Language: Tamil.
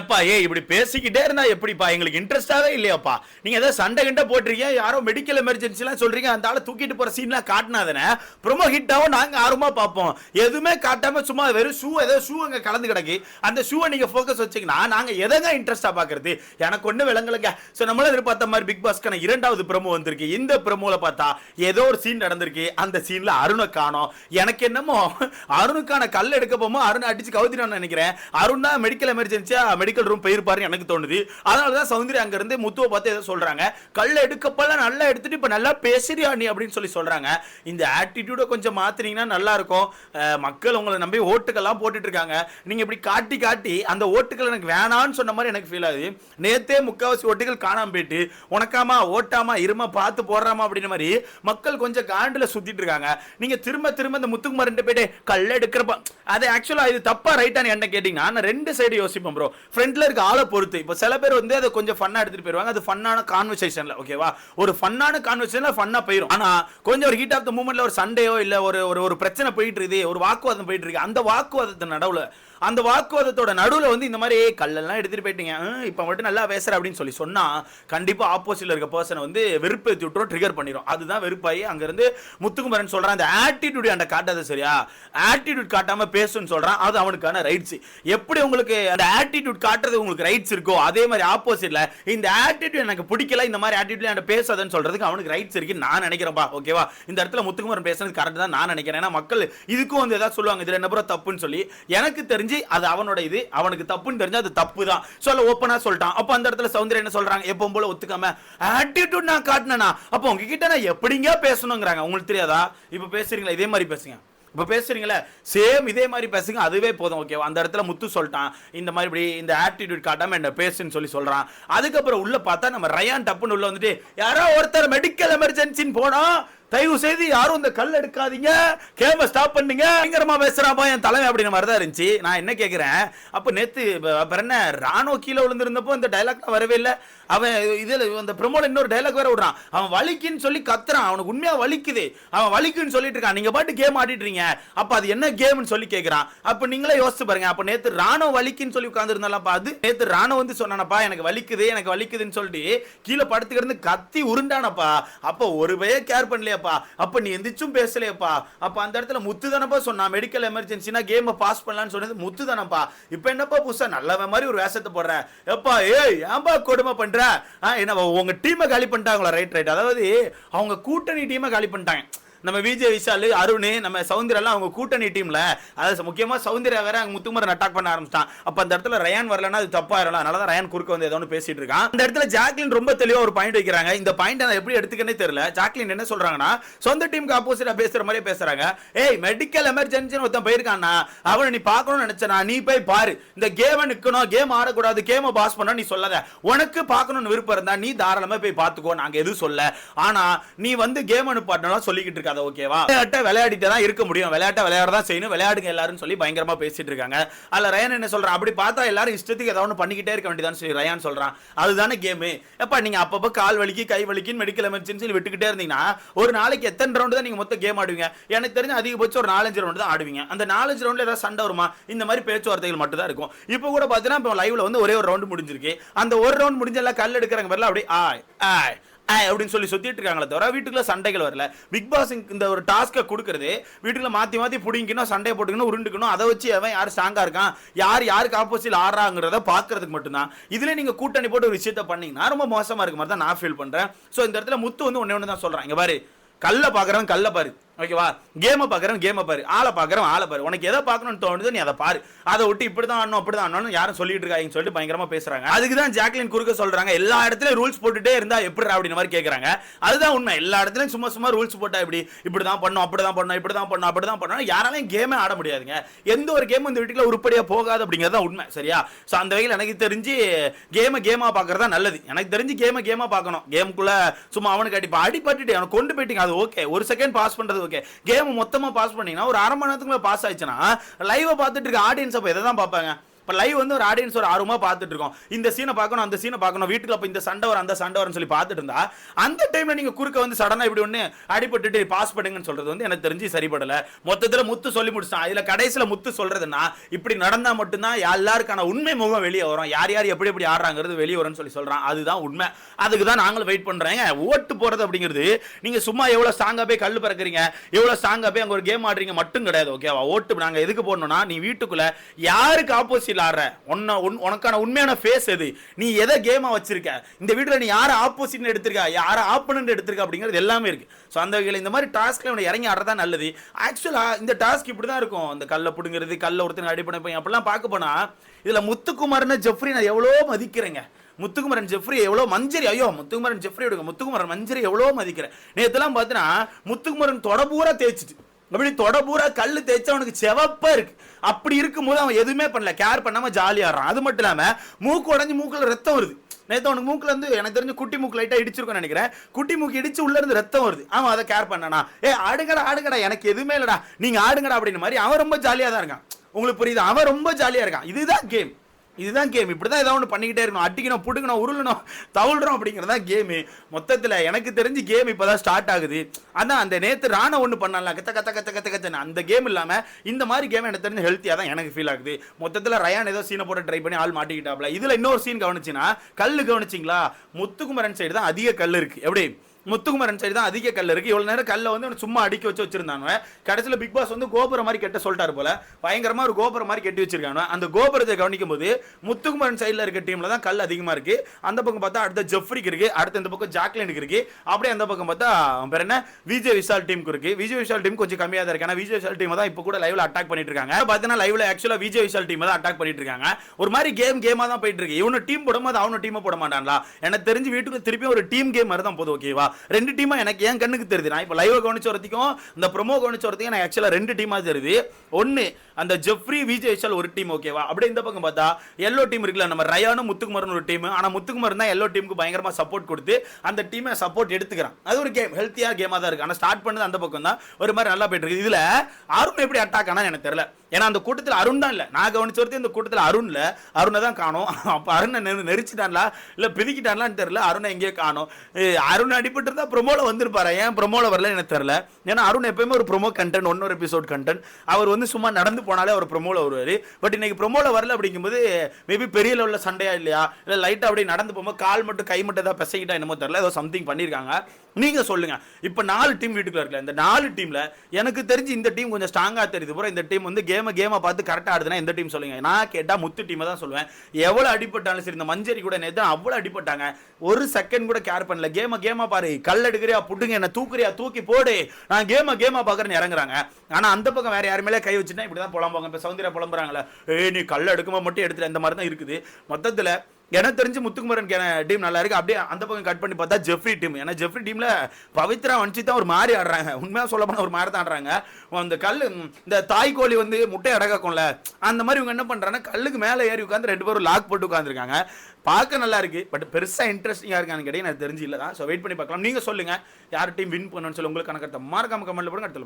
அப்பா ஏய் இப்படி பேசிக்கிட்டே இருந்தா எப்படிப்பா? எங்களுக்கு இன்ட்ரெஸ்டாவே இல்லையாப்பா. நீங்க ஏதோ சண்டை கிண்ட போட்டிருக்கீங்க யாரோ மெடிக்கல் எமர்ஜென்சிலாம் சொல்றீங்க அந்த ஆளை தூக்கிட்டு போற சீன்லாம் காட்டினாதானே? ப்ரொமோ ஹிட் ஆகும் நாங்க ஆர்வமா பார்ப்போம். எதுவுமே காட்டாம சும்மா வெறும் ஷூ ஏதோ ஷூ அங்க கலந்து கிடக்கு. அந்த ஷூவை நீங்க ஃபோக்கஸ் வச்சீங்கன்னா நாங்க எதங்க இன்ட்ரெஸ்டா பாக்குறது எனக்கு ஒண்ணு விளங்கலங்க. சோ நம்மள எதிர்பார்த்த மாதிரி பிக் பாஸ்க்கான இரண்டாவது ப்ரமோ வந்திருக்கு. இந்த ப்ரமோல பார்த்தா ஏதோ ஒரு சீன் நடந்திருக்கு. அந்த சீன்ல அருணை காணும். எனக்கு என்னமோ அருணுக்கான கல் எடுக்க போமோ அருண் அடிச்சு கவுத்தினான்னு நினைக்கிறேன். அருண் தான் மெடிக்கல் எமர்ஜென்சியா மெடிக்கல் ரூம் போயிருப்பாருன்னு எனக்கு தோணுது. அதனால தான் சௌந்தர்யா அங்க இருந்து முத்துவை பார்த்து எதை சொல்றாங்க. கல் எடுக்கப்பல நல்லா எடுத்துட்டு இப்ப நல்லா பேசுறியா நீ அப்படின்னு சொல்லி சொல்றாங்க. இந்த ஆட்டிடியூட கொஞ்சம் மாத்துனீங்கன்னா நல்லா இருக்கும் மக்கள் உங்களை நம்பி ஓட்டுக்கெல்லாம் போட்டுட்டு இருக்காங்க நீங்க இப்படி காட்டி காட்டி அந்த ஓட்டுகள் எனக்கு வேணான்னு சொன்ன மாதிரி எனக்கு ஃபீல் ஆகுது. நேத்தே முக்காவாசி ஓட்டுகள் காணாம போயிட்டு உனக்காமா ஓட்டாமா இருமா பார்த்து போடுறாமா அப்படின்ற மாதிரி மக்கள் கொஞ்சம் காண்டில் சுத்திட்டு இருக்காங்க நீங்க திரும்ப திரும்ப இந்த முத்துக்குமார் ரெண்டு போயிட்டு கல் எடுக்கிறப்ப அது ஆக்சுவலா இது தப்பா ரைட்டான்னு என்ன கேட்டீங்கன்னா நான் ரெண்டு சைடு யோசிப்பேன் ப்ரோ ஃப்ரெண்ட்ல இருக்க ஆளை பொறுத்து. இப்போ சில பேர் வந்து அதை கொஞ்சம் ஃபன்னா எடுத்துட்டு போயிருவாங்க. அது ஃபன்னான கான்வர்சேஷன்ல ஓகேவா ஒரு ஃபன்னான கான்வர்சேஷன்ல ஃபன்னா போயிடும் ஆனா கொஞ்சம் ஒரு ஹீட் ஆஃப் த மூமெண்ட்ல ஒரு சண்டையோ இல்ல ஒரு ஒரு ஒரு பிரச்சனை போயிட்டு இருக்குது ஒரு வாக்குவாதம் போயிட்டு இருக்கு அந்த வாக்குவாதத்தை நடுவுல அந்த வாக்குவாதத்தோட நடுவில் வந்து இந்த மாதிரி கல்லெல்லாம் எடுத்துகிட்டு போயிட்டீங்க. இப்போ மட்டும் நல்லா பேசுகிற அப்படின்னு சொல்லி சொன்னா கண்டிப்பாக ஆப்போசிட்ல இருக்க பர்சனை வந்து வெறுப்பேற்றி விட்டுரும் ட்ரிகர் பண்ணிடும் அதுதான் வெறுப்பாயி அங்கேருந்து முத்துக்குமரன் சொல்கிறான் அந்த ஆட்டிடியூட் அந்த காட்டாத சரியா? ஆட்டிடியூட் காட்டாமல் பேசுன்னு சொல்றான் அது அவனுக்கான ரைட்ஸ் எப்படி உங்களுக்கு அந்த ஆட்டிடியூட் காட்டுறது உங்களுக்கு ரைட்ஸ் இருக்கோ அதே மாதிரி ஆப்போசிட்ல இந்த ஆட்டிடியூட் எனக்கு பிடிக்கல இந்த மாதிரி ஆட்டிடியூட் என்கிட்ட பேசாதன்னு சொல்றதுக்கு அவனுக்கு ரைட்ஸ் இருக்குன்னு நான் நினைக்கிறேன்ப்பா ஓகேவா இந்த இடத்துல முத்துக்குமரன் பேசுறது கரெக்ட் தான் நான் நினைக்கிறேன். ஏன்னா மக்கள் இதுக்கும் வந்து ஏதாவது சொல்லுவாங்க இதில் என்ன ப்ரோ தப்புன்னு சொல்லி எனக்கு தெரிஞ்சு அது அவனோட இது அவனுக்கு தப்புன்னு தெரிஞ்சு அது தப்பு தான் சொல்ல ஓப்பனா சொல்லிட்டான். அப்போ அந்த இடத்துல சௌந்தர்யா என்ன சொல்றாங்க? எப்பவும் போல ஒத்துக்காம ஆட்டிடியூட் நான் காட்டினேனா? அப்போ உங்ககிட்ட நான் எப்படிங்க பேசணுங்கிறாங்க. உங்களுக்கு தெரியாதா? இப்போ பேசுறீங்களா? இதே மாதிரி பேசுங்க. இப்போ பேசுறீங்களே? சேம் இதே மாதிரி பேசுங்க. அதுவே போதும். ஓகேவா அந்த இடத்துல முத்து சொல்லிட்டான். இந்த மாதிரி இப்படி இந்த ஆட்டிடியூட் காட்டாமல் என்ன பேசுன்னு சொல்லி சொல்கிறான் அதுக்கப்புறம் உள்ளே பார்த்தா நம்ம ரயான் டப்புன்னு உள்ளே வந்துட்டு யாரோ ஒருத்தர் மெடிக்கல் எமர்ஜென்சின்னு போனோம். தயவு செய்து யாரும் இந்த கல் எடுக்காதீங்க. கேம ஸ்டாப் பண்ணுங்க. பயங்கரமா பேசுறாப்பா என் தலைமை அப்படின்ற மாதிரி தான் இருந்துச்சு. நான் என்ன கேட்கிறேன் அப்ப நேத்து அப்புறம் என்ன ராணுவ கீழே விழுந்திருந்தப்போ இந்த டைலாக் வரவே இல்லை. அவன் இதில் அந்த ப்ரமோல இன்னொரு டைலாக் வேற விடுறான். அவன் வலிக்குன்னு சொல்லி கத்துறான். அவனுக்கு உண்மையா வலிக்குது. அவன் வலிக்குன்னு சொல்லிட்டு இருக்கான். நீங்க பாட்டு கேம் ஆடிட்டுறீங்க அப்ப அது என்ன கேம்னு சொல்லி கேட்கிறான் அப்ப நீங்களே யோசிச்சு பாருங்க. அப்ப நேத்து ராணுவ வலிக்குன்னு சொல்லி உட்கார்ந்து அது நேத்து ராணுவ வந்து சொன்னானப்பா எனக்கு வலிக்குது எனக்கு வலிக்குதுன்னு சொல்லிட்டு கீழே படுத்துக்கிறது கத்தி உருண்டானப்பா. அப்ப ஒரு பய கேர் பேசலையப்பா அப்போ நீ எந்திரிச்சும் பேசலையப்பா. அப்ப அந்த இடத்துல முத்து தானப்பா சொன்னான் மெடிக்கல் எமர்ஜென்சினா கேமை பாஸ் பண்ணலாம்னு சொன்னது முத்து தானப்பா இப்ப என்னப்பா புதுசா நல்லவன் மாதிரி ஒரு வேஷத்தை போடுற? எப்பா ஏய் ஏன்பா கொடுமை பண்ற? என்ன உங்க டீமை காலி பண்ணிட்டாங்களா? ரைட் ரைட் அதாவது அவங்க கூட்டணி டீமை காலி பண்ணிட்டாங்க. நம்ம விஜய் விஷால் அருண் நம்ம சவுந்தரெல்லாம் அவங்க கூட்டணி டீம்ல அதாவது முக்கியமாக சௌந்தர்யா வேற அங்கே முத்துமரன் அட்டாக் பண்ண ஆரம்பிச்சிட்டான். அப்போ அந்த இடத்துல ரயான் வரலன்னா அது தப்பா இருக்கலாம் அதனால தான் ரயான் குறுக்க வந்து ஏதோ ஒன்று பேசிட்டு இருக்கான். அந்த இடத்துல ஜாக்லின் ரொம்ப தெளிவாக ஒரு பாயிண்ட் வைக்கிறாங்க. இந்த பாயிண்ட் நான் எப்படி எடுத்துக்கனே தெரியல. ஜாக்லின் என்ன சொல்கிறாங்கன்னா சொந்த டீமுக்கு ஆப்போசிட்டாக பேசுகிற மாதிரியே பேசுகிறாங்க ஏய் மெடிக்கல் எமர்ஜென்சின்னு ஒருத்தன் போயிருக்கான்னா அவனை நீ பார்க்கணும்னு நினச்சனா நீ போய் பாரு. இந்த கேமை நிற்கணும் கேம் ஆடக்கூடாது கேமை பாஸ் பண்ண நீ சொல்லாத. உனக்கு பார்க்கணும்னு விருப்பம் இருந்தால் நீ தாராளமாக போய் பார்த்துக்கோ. நாங்கள் எதுவும் சொல்ல. ஆனால் நீ வந்து கேம் அனுப்பாட்டனா சொல்லிக்கிட்டு இருக்காத. ஓகேவா? விளையாட்ட விளையாடிட்டு தான் இருக்க முடியும். விளையாட்ட விளையாட தான் செய்யணும். விளையாடுங்க எல்லாரும் சொல்லி பயங்கரமா பேசிட்டு இருக்காங்க. அதில் ரயான் என்ன சொல்றான்? அப்படி பார்த்தா எல்லாரும் இஷ்டத்துக்கு ஏதாவது ஒன்று பண்ணிக்கிட்டே இருக்க வேண்டியதான்னு சொல்லி ரயான் சொல்றான். அதுதானே கேமு எப்பா நீங்க அப்பப்போ கால் வலிக்கு கை வலிக்குன்னு மெடிக்கல் எமர்ஜென்சி விட்டுக்கிட்டே இருந்தீங்கன்னா ஒரு நாளைக்கு எத்தனை ரவுண்டு தான் நீங்க மொத்தம் கேம் ஆடுவீங்க? எனக்கு தெரிஞ்சு அதிகபட்சம் ஒரு நாலஞ்சு ரவுண்டு தான் ஆடுவீங்க. அந்த நாலஞ்சு ரவுண்ட்ல ஏதாவது சண்டை வருமா? இந்த மாதிரி பேச்சுவார்த்தைகள் மட்டும் தான் இருக்கும். இப்போ கூட பார்த்தீங்கன்னா இப்போ லைவ்ல வந்து ஒரே ஒரு ரவுண்டு முடிஞ்சிருக்கு. அந்த ஒரு ரவுண்ட் முடிஞ்செல்லாம் கல் எடுக்கிறாங்க வரல அப்படி ஆய் ஆய் அப்படின்னு சொல்லி சுத்திட்டு இருக்காங்களே தவிர வீட்டுக்குள்ள சண்டைகள் வரல. பிக் பாஸ் இந்த ஒரு டாஸ்க்கை கொடுக்கறது வீட்டுக்குள்ள மாத்தி மாத்தி பிடிங்கணும் சண்டையை போட்டுக்கணும் உருண்டுக்கணும் அதை வச்சு அவன் யார் ஸ்ட்ராங்கா இருக்கான் யார் யாருக்கு ஆப்போசிட் ஆடுறாங்கிறத பாக்குறதுக்கு மட்டும்தான். இதுல நீங்க கூட்டணி போட்டு ஒரு விஷயத்த பண்ணீங்கன்னா ரொம்ப மோசமா இருக்க மாதிரி தான் நான் ஃபீல் பண்றேன். ஸோ இந்த இடத்துல முத்து வந்து ஒண்ணே ஒன்று தான் சொல்றான். இங்க பாரு கல்ல பாக்குறவன் கல்ல பாரு. ஓகேவா கேமை பார்க்குறவன் கேமை பாரு. ஆளை பார்க்குறவன் ஆளை பாரு. உனக்கு எதை பார்க்கணும்னு தோணுது நீ அதை பாரு. அதை விட்டு இப்படி தான் ஆடணும் அப்படி தான் ஆடணும் யாரும் சொல்லிட்டு இருக்காங்கன்னு சொல்லிட்டு பயங்கரமாக பேசுகிறாங்க அதுக்கு தான் ஜாக்லின் குறுக்க சொல்கிறாங்க எல்லா இடத்துலையும் ரூல்ஸ் போட்டுட்டே இருந்தால் எப்படி அப்படின்னு மாதிரி கேட்குறாங்க அதுதான் உண்மை. எல்லா இடத்துலையும் சும்மா சும்மா ரூல்ஸ் போட்டால் இப்படி இப்படி தான் பண்ணும் அப்படி தான் பண்ணும் இப்படி தான் பண்ணும் அப்படி தான் பண்ணணும் யாராலையும் கேமே ஆட முடியாதுங்க. எந்த ஒரு கேமும் இந்த வீட்டுல உருப்படியாக போகாது அப்படிங்கிறது தான் உண்மை. சரியா? ஸோ அந்த வகையில் எனக்கு தெரிஞ்சு கேமை கேமாக பார்க்கறது தான் நல்லது. எனக்கு தெரிஞ்சு கேமை கேமா பார்க்கணும் கேமுக்குள்ளே சும்மா அவனுக்கு அடிப்பா அடிப்பட்டுட்டு அவனை கொண்டு போயிட்டீங்க. அது ஓகே ஒரு செகண்ட் பாஸ் பண்ணுறது ஓகே கேம் மொத்தமா பாஸ் பண்ணீங்கன்னா ஒரு அரை மணி நேரத்துக்குள்ள பாஸ் ஆயிடுச்சுன்னா லைவை பார்த்துட்டு இருக்க ஆடியன்ஸ் அப்போ எதை தான் பார்ப்பாங்க? இப்போ லைவ் வந்து ஒரு ஆடியன்ஸ் ஒரு ஆர்வமாக பார்த்துட்டு இருக்கோம். இந்த சீனை பார்க்கணும் அந்த சீனை பார்க்கணும். வீட்டுக்குள்ள அப்போ இந்த சண்டை வரும் அந்த சண்டை வரும்னு சொல்லி பார்த்துட்டு இருந்தா அந்த டைம்ல நீங்க குறுக்க வந்து சடனாக இப்படி ஒன்று அடிபட்டுட்டு பாஸ் பண்ணுங்கன்னு சொல்றது வந்து எனக்கு தெரிஞ்சு சரிபடலை. மொத்தத்தில் முத்து சொல்லி முடிச்சான் இதில் கடைசியில் முத்து சொல்றதுன்னா இப்படி நடந்தால் மட்டும்தான் எல்லாருக்கான உண்மை முகம் வெளியே வரும். யார் யார் எப்படி எப்படி ஆடுறாங்கிறது வெளியே வரும்னு சொல்லி சொல்கிறான் அதுதான் உண்மை. அதுக்கு தான் நாங்களும் வெயிட் பண்ணுறேங்க ஓட்டு போகிறது அப்படிங்கிறது நீங்க சும்மா எவ்வளோ ஸ்ட்ராங்காக போய் கல் பறக்குறீங்க எவ்வளோ ஸ்ட்ராங்காக போய் அங்கே ஒரு கேம் ஆடுறீங்க மட்டும் கிடையாது ஓகேவா ஓட்டு நாங்கள் எதுக்கு போடணும்னா நீ வீட்டுக்குள்ளே யாருக்கு ஆப்போசிட்ல ஆடுற உன்ன உன்- உனக்கான உண்மையான ஃபேஸ் எது? நீ எதை கேமாக வச்சிருக்க? இந்த வீட்டில் நீ யாரை ஆப்போசிட்னு எடுத்திருக்க? யாரை ஆப்பனண்ட் எடுத்திருக்க? அப்படிங்கிறது எல்லாமே இருக்கு. ஸோ அந்த வகையில் இந்த மாதிரி டாஸ்க்கில் இவனை இறங்கி ஆடுறதா நல்லது. ஆக்சுவலா இந்த டாஸ்க் இப்படி தான் இருக்கும். இந்த கல்லை பிடுங்கிறது கல்லை ஒருத்தனை அடிப்படை போய் அப்படிலாம் பார்க்க போனால் இதில் முத்துக்குமார்னு ஜெஃப்ரி நான் எவ்வளோ மதிக்கிறேங்க. முத்துக்குமரன் ஜெஃப்ரி எவ்வளோ மஞ்சரி ஐயோ முத்துக்குமரன் ஜெஃப்ரி எடுங்க. முத்துக்குமரன் மஞ்சரி எவ்வளோ மதிக்கிறேன். நேற்றுலாம் பார்த்தீங்கன்னா முத்துக்குமரன் தொடபூரா தேய்ச்சிட்டு. அப்படி தொடபூரா கல் தேய்ச்சா அவனுக்கு செவப்பா இருக்கு. அப்படி இருக்கும்போது அவன் எதுவுமே பண்ணல. கேர் பண்ணாம ஜாலியா ஆடுறான். அது மட்டும் இல்லாம மூக்கு உடஞ்சி மூக்குல ரத்தம் வருது. நேற்று அவனுக்கு மூக்கில் வந்து எனக்கு தெரிஞ்சு குட்டி மூக்கு லைட்டாக இடிச்சிருக்கோம் நினைக்கிறேன். குட்டி மூக்கு இடிச்சு உள்ள இருந்து ரத்தம் வருது. அவன் அதை கேர் பண்ணனா? ஏ ஆடுங்கடா ஆடுங்கடா எனக்கு எதுவுமே இல்லடா. நீங்கள் ஆடுங்கடா அப்படின்னு மாதிரி அவன் ரொம்ப ஜாலியாக தான் இருக்கான். உங்களுக்கு புரியுது? அவன் ரொம்ப ஜாலியாக இருக்கான். இதுதான் கேம் இதுதான் கேம் இப்படி தான் ஏதாவது ஒன்று பண்ணிக்கிட்டே இருக்கணும். அடிக்கணும் புடுக்கணும் உருளணும் தவுள்றோம் அப்படிங்கிறது தான் கேமு மொத்தத்தில் எனக்கு தெரிஞ்சு கேம் இப்போ தான் ஸ்டார்ட் ஆகுது. அதான் அந்த நேற்று ராணை ஒன்று பண்ணலாம் கத்த கத்த கத்த கத்த கத்தன்னு. அந்த கேம் இல்லாமல் இந்த மாதிரி கேம் எனக்கு தெரிஞ்சு ஹெல்த்தியாக தான் எனக்கு ஃபீல் ஆகுது. மொத்தத்தில் ரயான் ஏதோ சீனை போட்டு ட்ரை பண்ணி ஆள் மாட்டிக்கிட்டாப்ல. இதில் இன்னொரு சீன் கவனிச்சின்னா கல் கவனிச்சிங்களா? முத்துக்குமரன் சைடு தான் அதிக கல் இருக்குது எப்படி? முத்துக்குமரன் சைடு தான் அதிக கல் இருக்கு. இவ்வளவு நேரம் கல்லை வந்து அவனை சும்மா அடிக்க வச்சு வச்சிருந்தாங்க கடைசியில் பிக் பாஸ் வந்து கோபுரம் மாதிரி கெட்ட சொல்லிட்டாரு போல. பயங்கரமா ஒரு கோபுரம் மாதிரி கட்டி வச்சிருக்காங்க அந்த கோபுரத்தை கவனிக்கும் போது முத்துக்குமரன் சைடில் இருக்க டீம்ல தான் கல் அதிகமா இருக்கு. அந்த பக்கம் பார்த்தா அடுத்த ஜெஃப்ரிக்கு இருக்கு. அடுத்த இந்த பக்கம் ஜாக்லினுக்கு இருக்கு. அப்படியே அந்த பக்கம் பார்த்தா பேர் என்ன? விஜய் விஷால் டீமுக்கு இருக்கு. விஜய் விஷால் டீம் கொஞ்சம் கம்மியா தான் இருக்கு. விஜய் விஷால் டீம் தான் இப்போ கூட லைவ்ல அட்டாக் பண்ணிட்டு இருக்காங்க பார்த்தீங்கன்னா லைவ்ல ஆக்சுவலா விஜய் விஷால் டீம் தான் அட்டாக் பண்ணிட்டு இருக்காங்க ஒரு மாதிரி கேம் கேமா தான் போயிட்டு இருக்கு இவனு டீம் போடும்போது அவனு டீமை போட மாட்டான்ல. எனக்கு தெரிஞ்சு வீட்டுக்கு திருப்பி ஒரு டீம் கேம் மாதிரி தான் போதும் ஓகேவா ரெண்டு டீமாக எனக்கு ஏன் கண்ணுக்கு தெரியுது. நான் இப்போ லைவ் கவனிச்ச வரத்தையும் இந்த ப்ரோமோ கவனிச்ச வரத்தையும் எனக்கு ஆக்சுவலாக ரெண்டு டீமா தெரியுது. ஒன்னு அந்த ஜெஃப்ரி விஜய் விஷால் ஒரு டீம் ஓகேவா அப்படியே இந்த பக்கம் பார்த்தா எல்லோ டீம் இருக்குல்ல நம்ம ரயானும் முத்துக்குமரன் ஒரு டீம் ஆனால் முத்துக்குமரன் தான் எல்லோ டீமுக்கு பயங்கரமா சப்போர்ட் கொடுத்து அந்த டீமை சப்போர்ட் எடுத்துக்கிறான். அது ஒரு கேம் ஹெல்த்தியாக கேமா தான் இருக்குது ஆனால் ஸ்டார்ட் பண்ணது அந்த பக்கம் தான் ஒரு மாதிரி நல்லா போயிட்டு இருக்கு. இதுல அருண் எப்படி அட்டாக் ஆனா எனக்கு தெரியல. ஏன்னா அந்த கூட்டத்தில் அருண் தான் இல்லை. நான் கவனிச்ச வரைக்கும் இந்த கூட்டத்தில் அருண் இல்லை. அருணை தான் காணும். அப்போ அருணை நெரு நெரிச்சிட்டான்லா? இல்லை பிதுக்கிட்டான்லான்னு தெரில அருணை எங்கேயோ காணும். அருண் அடிபட்டு இருந்தால் ப்ரொமோவில் வந்திருப்பாரு? ஏன் ப்ரொமோவில் வரல எனக்கு தெரில ஏன்னா அருண் எப்பயுமே ஒரு ப்ரொமோ கண்டென்ட் ஒன்னொரு எபிசோட் கண்டென்ட் அவர் வந்து சும்மா நடந்து போனாலே அவர் ப்ரொமோவில் வருவார். பட் இன்னைக்கு ப்ரொமோவில் வரல அப்படிங்கும்போது மேபி பெரிய லெவலில் சண்டையா இல்லையா? இல்லை லைட்டாக அப்படியே நடந்து போகும்போது கால் மட்டும் கை மட்டும் ஏதாவது பெசகிட்டா என்னமோ தெரில ஏதோ சம்திங் பண்ணியிருக்காங்க நீங்க சொல்லுங்க. இப்போ நாலு டீம் வீட்டுக்குள்ள இருக்கல இந்த நாலு டீம்ல எனக்கு தெரிஞ்சு இந்த டீம் கொஞ்சம் ஸ்ட்ராங்கா தெரியுது. பூரா இந்த டீம் வந்து கேம கேமை பார்த்து கரெக்டா ஆடுதுன்னா இந்த டீம் சொல்லுங்க. நான் கேட்டா முத்து டீமை தான் சொல்லுவேன். எவ்வளவு அடிப்பட்டாலும் சரி இந்த மஞ்சரி கூட நேத்து அவ்வளவு அடிப்பட்டாங்க ஒரு செகண்ட் கூட கேர் பண்ணல. கேம கேமா பாரு கல் எடுக்கிறியா புட்டுங்க என்ன தூக்குறியா தூக்கி போடு. நான் கேம கேமாக பார்க்குறேன்னு இறங்குறாங்க. ஆனா அந்த பக்கம் வேற யாருமே கை வச்சுட்டா இப்படிதான் புலம்பாங்க இப்ப சவுந்தரியா புலம்புறாங்களே ஏ நீ கல் எடுக்குமா மட்டும் எடுத்துட்டு இந்த மாதிரி தான் இருக்குது. மொத்தத்துல எனக்கு தெரிஞ்சு முத்துக்குமரன் டீம் நல்லா இருக்கு. அப்படியே அந்த பக்கம் கட் பண்ணி பார்த்தா ஜெஃப்ரி டீம். ஏன்னா ஜெஃப்ரி டீம்ல பவித்ரா வஞ்சி தான் ஒரு மாதிரி ஆடுறாங்க. உண்மையாக சொல்ல போனால் ஒரு மாதிரி தான் ஆடுறாங்க. அந்த கல் இந்த தாய் கோழி வந்து முட்டை அடகாக்கும்ல அந்த மாதிரி இவங்க என்ன பண்ணுறாங்கன்னா கல்லுக்கு மேலே ஏறி உட்காந்து ரெண்டு பேரும் லாக் போட்டு உட்காந்துருக்காங்க பார்க்க நல்லா இருக்கு பட் பெருசாக இன்ட்ரெஸ்டிங்காக இருக்கான்னு கேட்டீங்க எனக்கு தெரிஞ்சு இல்லை தான் ஸோ வெயிட் பண்ணி பார்க்கலாம். நீங்கள் சொல்லுங்க யார் டீம் வின் பண்ணணும்னு சொல்லி உங்களுக்கு கணக்கு மார்க்காம கமெண்ட்ல போடுங்க அடுத்த